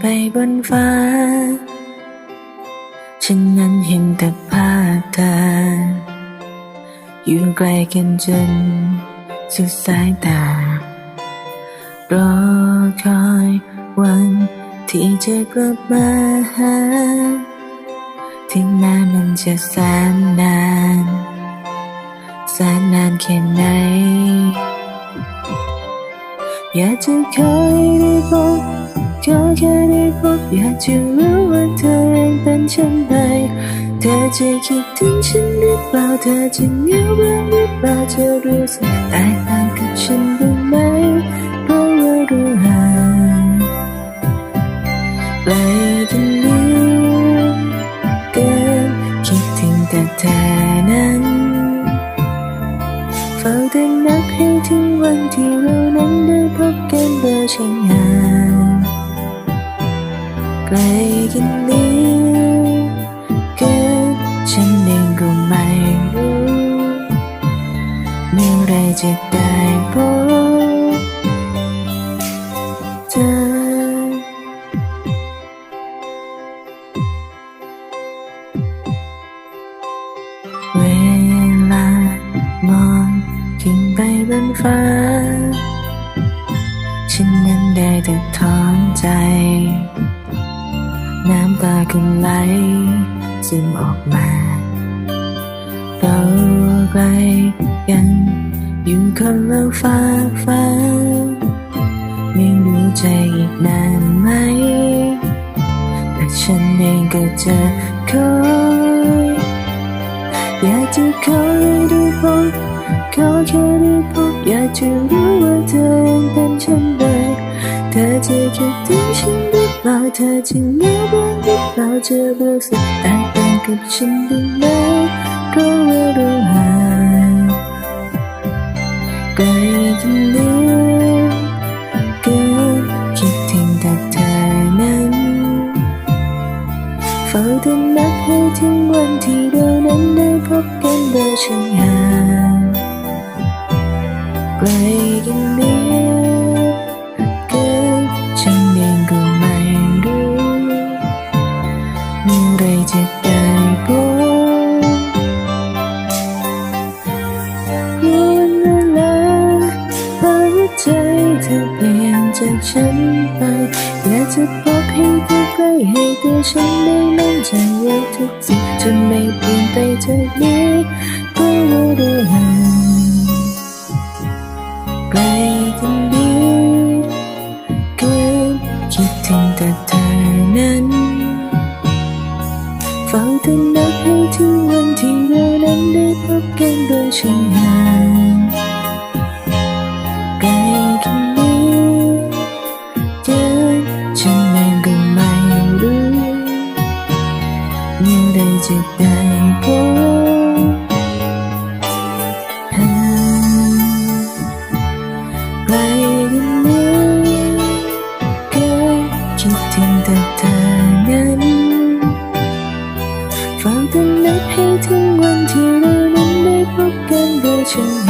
ไปบนฟ้า ฉันนั้นเห็นแต่ภาพเธออยู่ไกลกันจนสุดสายตารอคอยวันที่จะกลับมาหา ถึงแม้มันจะแสนนานแสนนานแค่ไหน อยากจะเคยได้พบ ขอแค่ได้พบอยากจะรู้ว่าเธอเองเป็นเช่นไรเธอจะคิดถึงฉันหรือเปล่า เธอจะเหงาบ้างหรือเปล่าจะรู้สึกแตกต่างกับฉันบ้างไหมเพราะว่ารู้ห่างไกลกันเหลือเกินคิดถึงแต่เธอนั้นเฝ้าแต่นับให้ถึงวันที่เรานั้นได้พบกันโดยช่างห่าง ไกลกันเหลือเกินฉันเองก็ไม่รู้เมื่อไรจะได้พบเธอเวลามองขึ้นไปบนฟ้า ฉันนั้นได้แต่ถอนใจ น้ำตาคุณไหลซึมออกมา เราไกลกัน อยู่คนละฟ้าฟ้าไม่รู้ใจอีกนานไหม แต่ฉันเองก็จะคอยอยากจะขอให้ได้พบขอแค่ได้พบอยากจะรู้ว่าเธอเป็นเช่นไรเธอจะคิดถึงฉันหรือ เปล่าเธอจะเหงาบ้างหรือเปล่าจะรู้สึกแตกต่างกับฉันบ้างไหมเพราะว่าเราห่างไกลกันเหลือเกินคิดถึงแต่เธอนั้นเฝ้าแต่นับให้ถึงวันที่ ฉันไป อยากจะพบให้เธอใกล้ให้ตัวฉันได้มั่นใจว่าทุกสิ่งจะไม่เปลี่ยนไปจากนี้เพราะว่าเราห่างไกลกันดีเกินคิดถึงแต่เธอนั้นเฝ้าแต่นับให้ถึงวันที่เรานั้นได้พบกันโดยช่า จะได้พบไกลกันเหลืกิคิดถึงแต่เธอนั้นฟังกันนับให้ถึงวันที่เราได้พบกันโดยฉัน